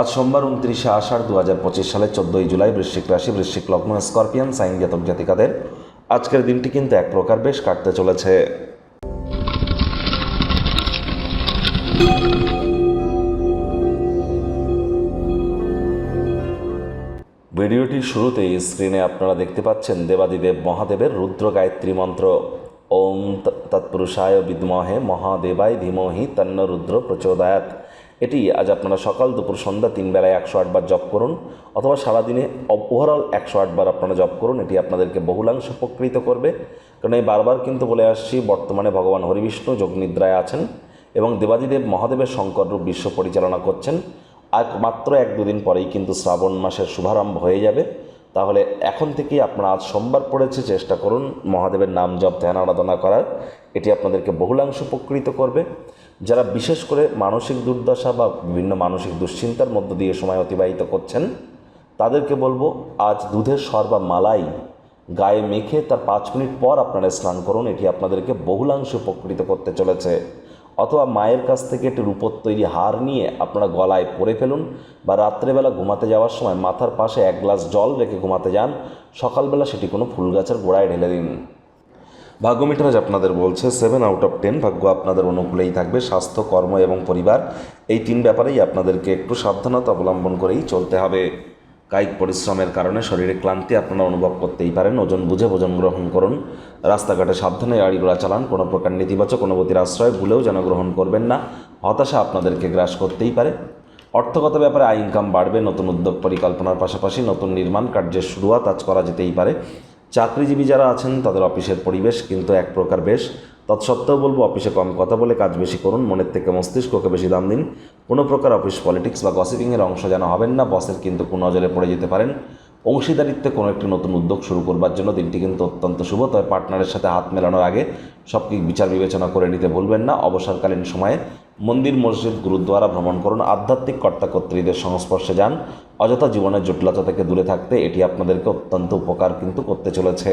আজ সোমবার উনত্রিশে আষাঢ় দু হাজার পঁচিশ সালের চোদ্দোই জুলাই বৃশ্চিক রাশি, বৃশ্চিক লগ্ন, স্করপিয়ান, সাইন জাতক জাতিকাদের। আজকের দিনটি কিন্তু এক প্রকার বেশ কাটতে চলেছে। ভিডিওটির শুরুতেই স্ক্রিনে আপনারা দেখতে পাচ্ছেন দেবাদিদেব মহাদেবের রুদ্র গায়ত্রী মন্ত্র। ওম তৎপুরুষায় বিদ্মহে মহাদেবায় ধীমহি তন্ন রুদ্র প্রচোদয়াত এটি আজ আপনারা সকাল দুপুর সন্ধ্যা তিন বেলায় একশো আটবার জপ করুন, অথবা সারাদিনে ওভারঅল একশো আটবার আপনারা জপ করুন, এটি আপনাদেরকে বহুলাংশ উপকৃত করবে। কারণ এই বারবার কিন্তু বলে আসছি, বর্তমানে ভগবান হরিবিষ্ণু যোগনিদ্রায় আছেন এবং দেবাদিদেব মহাদেবের শঙ্কর রূপ বিশ্ব পরিচালনা করছেন। আর মাত্র এক দুদিন পরেই কিন্তু শ্রাবণ মাসের শুভারম্ভ হয়ে যাবে। তাহলে এখন থেকেই আপনারা আজ সোমবার পড়েছে, চেষ্টা করুন মহাদেবের নাম জপ, ধ্যান, আরাধনা করার। এটি আপনাদেরকে বহুলাংশ উপকৃত করবে। যারা বিশেষ করে মানসিক দুর্দশা বা বিভিন্ন মানসিক দুশ্চিন্তার মধ্য দিয়ে সময় অতিবাহিত করছেন, তাদেরকে বলব, আজ দুধের সর বা মালাই গায়ে মেখে তার পাঁচ মিনিট পর আপনারা স্নান করুন। এটি আপনাদেরকে বহুলাংশ উপকৃত করতে চলেছে। অথবা মায়ের কাছ থেকে একটি রূপোর তৈরি হার নিয়ে আপনারা গলায় পরে ফেলুন বা রাত্রেবেলা ঘুমাতে যাওয়ার সময় মাথার পাশে এক গ্লাস জল রেখে ঘুমাতে যান। সকালবেলা সেটি কোনো ফুল গাছের গোড়ায় ঢেলে দিন। ভাগ্য মিটারাজ আপনাদের বলছে সেভেন আউট অফ টেন ভাগ্য আপনাদের অনুকূলেই থাকবে। স্বাস্থ্য, কর্ম এবং পরিবার, এই তিন ব্যাপারেই আপনাদেরকে একটু সাবধানতা অবলম্বন করেই চলতে হবে। কায়িক পরিশ্রমের কারণে শরীরে ক্লান্তি আপনারা অনুভব করতেই পারেন। ওজন বুঝে ভোজন গ্রহণ করুন। রাস্তাঘাটে সাবধানে গাড়ি ঘোড়া চালান। কোনো প্রকার নেতিবাচক অনুভূতির আশ্রয় ভুলেও যেন গ্রহণ করবেন না। হতাশা আপনাদেরকে গ্রাস করতেই পারে। অর্থগত ব্যাপারে আয় ইনকাম বাড়বে। নতুন উদ্যোগ পরিকল্পনার পাশাপাশি নতুন নির্মাণ কার্যের শুরুয়াত আজ করা যেতেই পারে। চাকরিজীবী যারা আছেন, তাদের অফিসের পরিবেশ কিন্তু এক প্রকার বেশ তৎসত্ত্বেও বলব, অফিসে কম কথা বলে কাজ বেশি করুন, মনের থেকে মস্তিষ্ককে বেশি দাম দিন। কোনো প্রকার অফিস পলিটিক্স বা গসিপিংয়ের অংশ যেন হবেন না, বসের কিন্তু কোনো নজরে পড়ে যেতে পারেন। অংশীদারিত্বে কোনো একটি নতুন উদ্যোগ শুরু করবার জন্য দিনটি কিন্তু অত্যন্ত শুভ, তবে পার্টনারের সাথে হাত মেলানোর আগে সব বিচার বিবেচনা করে নিতে ভুলবেন না। অবসরকালীন সময়ে মন্দির, মসজিদ, গুরুদ্বারা ভ্রমণ করুন, আধ্যাত্মিক কর্তাকর্ত্রীদের সংস্পর্শে যান। অযথা জীবনের জটিলতা থেকে দূরে থাকতে এটি আপনাদেরকে অত্যন্ত উপকার কিন্তু করতে চলেছে।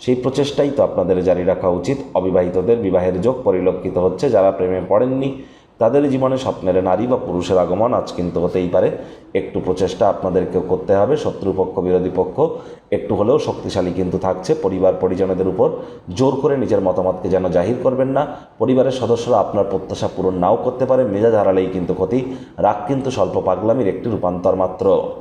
সেই প্রচেষ্টাই তো আপনাদের জারি রাখা উচিত। অবিবাহিতদের বিবাহের যোগ পরিলক্ষিত হচ্ছে। যারা প্রেমে পড়েননি, তাদের জীবনে স্বপ্নের নারী বা পুরুষের আগমন আজ কিন্তু হতেই পারে। একটু প্রচেষ্টা আপনাদেরকেও করতে হবে। শত্রুপক্ষ, বিরোধী পক্ষ একটু হলেও শক্তিশালী কিন্তু থাকছে। পরিবার, পরিজনদের উপর জোর করে নিজের মতামতকে যেন জাহির করবেন না। পরিবারের সদস্যরা আপনার প্রত্যাশা পূরণ নাও করতে পারে। মেজাজ হারালেই কিন্তু ক্ষতি। রাগ কিন্তু স্বল্প পাগলামির একটি রূপান্তর মাত্র।